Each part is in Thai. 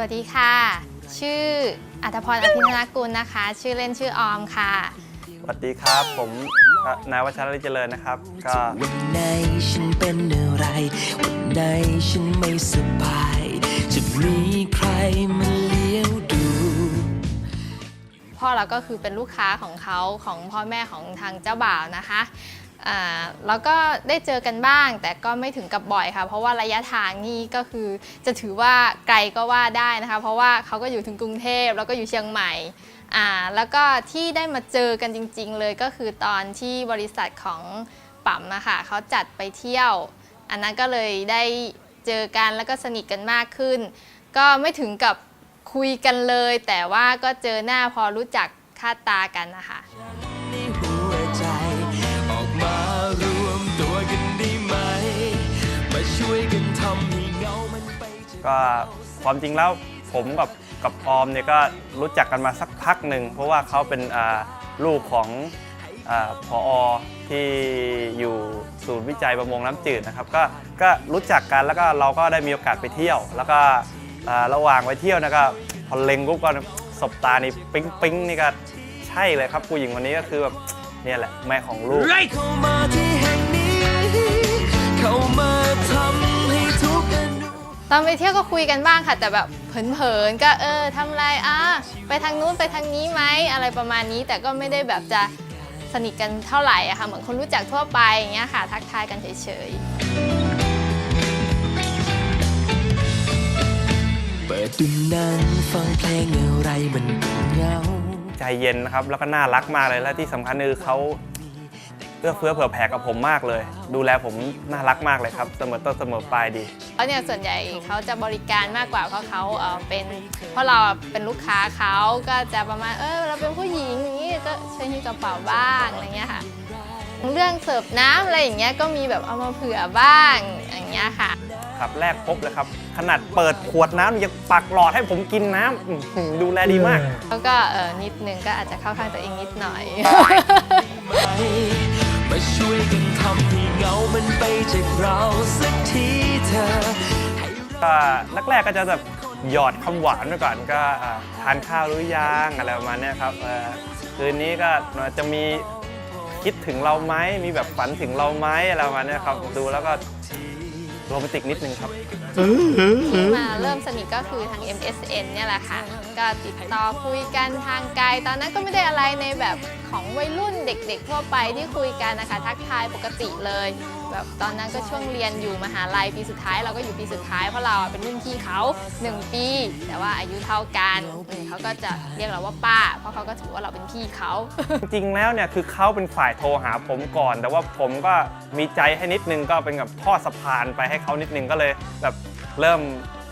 วัสดีค่ะ ชื่ออัธพรอภิธนากุลนะคะ ชื่อเล่นชื่อออมค่ะ สวัสดีครับ ผมเอ่อนายวัชรฤทธิ์เจริญนะครับ ก็วันไหนฉันเป็นอะไร วันไหนฉันไม่สบาย จะมีใครมาเลี้ยวดู พ่อเราก็คือเป็นลูกค้าของเขาของพ่อแม่ของทางเจ้าบ่าวนะคะอ่า แล้วก็ได้เจอกันบ้าง แต่ก็ไม่ถึงกับบ่อยค่ะ เพราะว่าระยะทางนี่ก็คือจะถือว่าไกลก็ว่าได้นะคะ เพราะว่าเขาก็อยู่ถึงกรุงเทพแล้วก็อยู่เชียงใหม่แล้วก็ที่ได้มาเจอกันจริง ๆ เลยก็คือตอนที่บริษัทของปั๊มนะคะเขาจัดไปเที่ยว อันนั้นก็เลยได้เจอกันแล้วก็สนิทกันมากขึ้น ก็ไม่ถึงกับคุยกันเลย แต่ว่าก็เจอหน้าพอรู้จักค่าตากันนะคะ ก็ความจริงแล้วผมกับกับออมเนี่ยก็รู้จักกันมาสักพักหนึ่งเพราะว่าเขาเป็นลูกของอพอที่อยู่ศูนย์วิจัยประมงน้ำจืดนะครับก็ก็รู้จักกันแล้วก็เราก็ได้มีโอกาสไปเที่ยว แล้วก็ระหว่างไปเที่ยวนะก็พอเล็งปุ๊บก็สบตานี่ปิ๊งปิ๊งนี่ก็ใช่เลยครับผู้หญิงคนนี้ก็คือแบบเนี่ยแหละแม่ของลูกเข้ามาที่แห่งนี้เข้ามา ตอนไปเที่ยวก็คุยกันบ้างค่ะ แต่แบบเผินๆก็เออทำอะไรอะไปทางนู้นไปทางนี้ไหมอะไรประมาณนี้ แต่ก็ไม่ได้แบบจะสนิทกันเท่าไหร่อะค่ะเหมือนคนรู้จักทั่วไปอย่างเงี้ยค่ะ ทักทายกันเฉยๆ เปิดดูหนังฟังเพลงอะไรมันก็เหงาใจเย็นนะครับแล้วก็น่ารักมากเลยและที่สำคัญคือเขา เอื้อเฟื้อเผื่อแผ่กับผมมากเลย ดูแลผมน่ารักมากเลยครับ เสมอต้นเสมอปลายดีเขาเนี่ยส่วนใหญ่เขาจะบริการมากกว่าเพราะเขาเอ่อเป็นเพราะเราเป็นลูกค้าเขาก็จะประมาณเออเราเป็นผู้หญิงอย่างนี้ก็ช่วยหิ้วกระเป๋าบ้างอะไรเงี้ยค่ะ เรื่องเสิร์ฟน้ำอะไรอย่างเงี้ยก็มีแบบเอามาเผื่อบ้างอย่างเงี้ยค่ะ ครับแรกพบเลยครับ ขนาดเปิดขวดน้ำยังปักหลอดให้ผมกินน้ำอื้อหือดูแลดีมาก แล้วก็เออนิดนึงก็อาจจะเข้าข้างตัวเองนิดหน่อยมาช่วยกันทำให้เงามันไปจากเราสักทีเธอก็แรกๆก็จะแบบหยอดคำหวานไปก่อนก็ทานข้าวหรือยังอะไรประมาณนี้ครับคืนนี้ก็จะมีคิดถึงเราไหมมีแบบฝันถึงเราไหมอะไรประมาณนี้ครับดูแล้วก็ โรแมนติกนิดนึงครับ ที่มาเริ่มสนิทก็คือทาง MSN เนี่ยแหละค่ะ ก็ติดต่อคุยกันทางไกล ตอนนั้นก็ไม่ได้อะไรในแบบของวัยรุ่นเด็กๆทั่วไปที่คุยกันนะคะ ทักทายปกติเลย แบบตอนนั้นก็ช่วงเรียนอยู่มหาลัยปีสุดท้ายเราก็อยู่ปีสุดท้ายเพราะเราเป็นรุ่นพี่เขา 1 ปี แต่ว่าอายุเท่ากันเขาก็จะเรียกเราว่าป้า เพราะเขาก็ถือว่าเราเป็นพี่เขา จริงๆแล้วเนี่ยคือเขาเป็นฝ่ายโทรหาผมก่อน แต่ว่าผมก็มีใจให้นิดนึงก็เป็นแบบทอดสะพานไปให้เขานิดนึงก็เลยแบบเริ่ม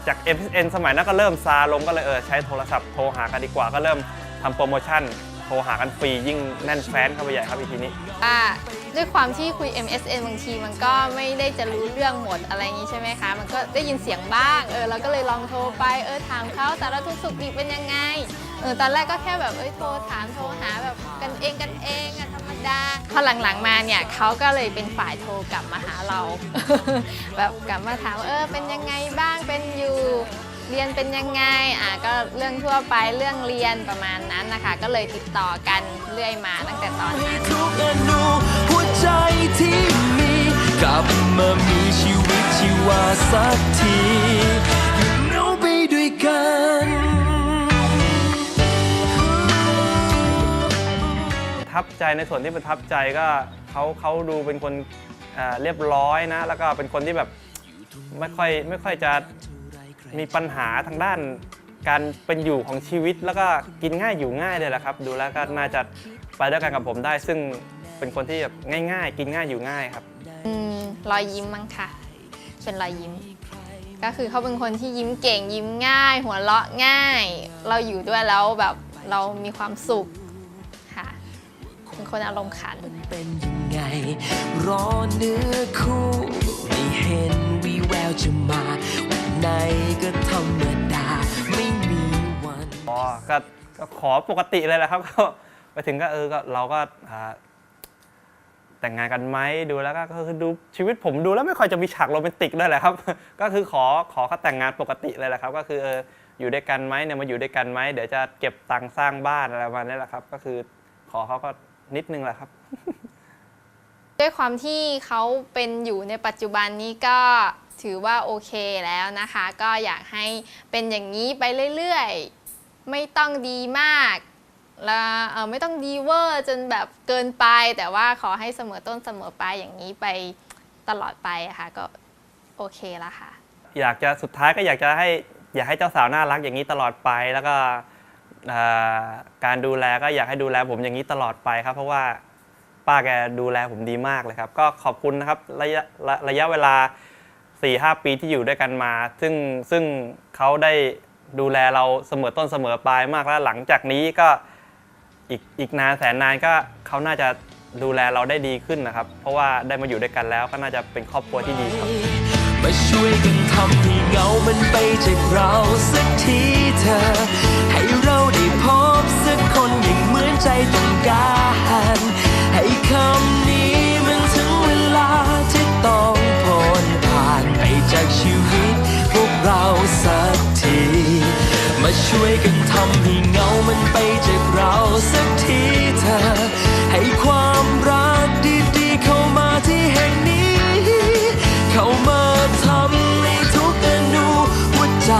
จาก MSN สมัยนั้นก็เริ่มซาลงก็เลยเออใช้โทรศัพท์โทรหากันดีกว่าก็เริ่มทำโปรโมชั่น โทรหากันฟรียิ่งแน่นแฟนเข้าไปใหญ่ครับอีกทีนี้ว่าด้วยความที่คุย MSN บางทีมันก็ไม่ได้จะรู้เรื่องหมดอะไรอย่างนี้ใช่ไหมคะ มันก็ได้ยินเสียงบ้างเออเราก็เลยลองโทรไปเออถามเขาสารทุกข์สุขดิบเป็นยังไงเออตอนแรกก็แค่แบบเอ้ยโทรถามโทรหาแบบกันเองกันเองอะธรรมดาพอหลังๆมาเนี่ยเขาก็เลยเป็นฝ่ายโทรกลับมาหาเรา แบบกลับมาถามเออเป็นยังไงบ้างเป็นอยู่ เรียนเป็นยังไงอะก็เรื่องทั่วไปเรื่องเรียนประมาณนั้นนะคะ ก็เลยติดต่อกันเรื่อยมาตั้งแต่ตอนให้นั้นทุกอนูหัวใจที่มีกลับมามีชีวิตชีวาสักทีหยุดเหงาไปด้วยกันประทับใจในส่วนที่ประทับใจก็เขาเขาดูเป็นคนอ่าเรียบร้อยนะ แล้วก็เป็นคนที่แบบไม่ค่อยไม่ค่อยจะ มีปัญหาทางด้านการเป็นอยู่ของชีวิตแล้วก็กินง่ายอยู่ง่ายเลยแหละครับ ดูแล้วก็น่าจะไปด้วยกันกับผมได้ ซึ่งเป็นคนที่แบบง่าย ๆ กินง่ายอยู่ง่ายครับ อืมรอยยิ้มมั้งค่ะ เป็นรอยยิ้ม ก็คือเขาเป็นคนที่ยิ้มเก่งยิ้มง่าย หัวเราะง่าย เราอยู่ด้วยแล้วแบบเรามีความสุขค่ะ เป็นคนอารมณ์ขัน เป็นยังไงรอเนื้อคู่ไม่เห็นวีแววจะมา วันไหนก็ธรรมดาไม่มีวันอ๋อก็ก็ขอปกติเลยแหละครับ ก็ไปถึงก็เออก็เราก็อ่าแต่งงานกันไหมดูแล้วก็ก็คือดูชีวิตผมดูแล้วไม่ค่อยจะมีฉากโรแมนติกด้วยแหละครับ ก็คือขอขอเขาแต่งงานปกติเลยแหละครับ ก็คือเอออยู่ด้วยกันไหมเนี่ยมาอยู่ด้วยกันไหมเดี๋ยวจะเก็บตังค์สร้างบ้านอะไรประมาณนี้แหละครับ ก็คือขอเขาก็นิดนึงแหละครับ ด้วยความที่เขาเป็นอยู่ในปัจจุบันนี้ก็ ถือว่าโอเคแล้วนะคะ ก็อยากให้เป็นอย่างนี้ไปเรื่อยๆ ไม่ต้องดีมากแล้วไม่ต้องดีเวอร์จนแบบเกินไป แต่ว่าขอให้เสมอต้นเสมอปลายอย่างนี้ไปตลอดไปะค่ะก็โอเคแล้วค่ะ อยากจะสุดท้ายก็อยากจะให้อยากให้เจ้าสาวน่ารักอย่างนี้ตลอดไปแล้วก็การดูแลก็อยากให้ดูแลผมอย่างนี้ตลอดไปครับ เพราะว่าป้าแกดูแลผมดีมากเลยครับ ก็ขอบคุณนะครับระยะระระยะเวลา 4-5ปีที่อยู่ด้วยกันมา ซึ่งซึ่งเขาได้ดูแลเราเสมอต้นเสมอปลายมากแล้วหลังจากนี้ก็อีกอีกนานแสนนานก็เขาน่าจะดูแลเราได้ดีขึ้นนะครับ เพราะว่าได้มาอยู่ด้วยกันแล้วก็น่าจะเป็นครอบครัวที่ดีครับมาช่วยกันทำให้เงามันไปจากเราสักทีเธอ ให้เราได้พบสักคนอย่างเหมือนใจต้องการ มาช่วยกันทำให้เงามันไปจากเราสักทีเธอ ให้ความรักดีๆเข้ามาที่แห่งนี้ เข้ามาทำให้ทุกอนูหัวใจ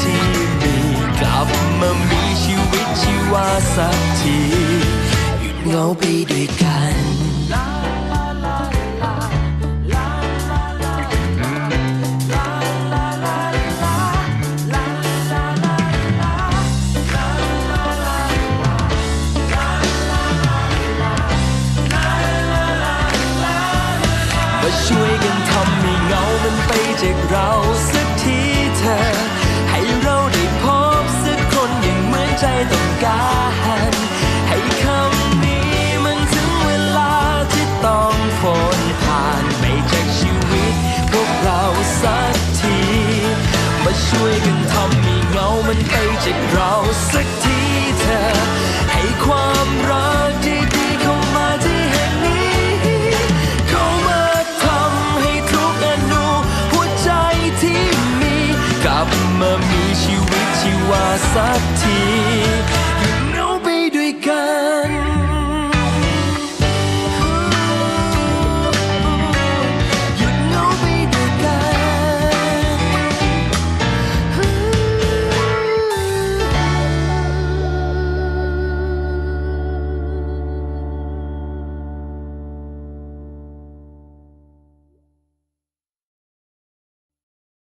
ที่มีกลับมามีชีวิตชีวาสักทีหยุดเงาไปด้วยกัน ช่วยกันทำมีเงามันไปจากเราสักทีเธอ ให้ความรักดีๆเข้ามาที่แห่งนี้ เข้ามาทำให้ทุกอนุหัวใจที่มี กลับมามีชีวิตชีวาสักที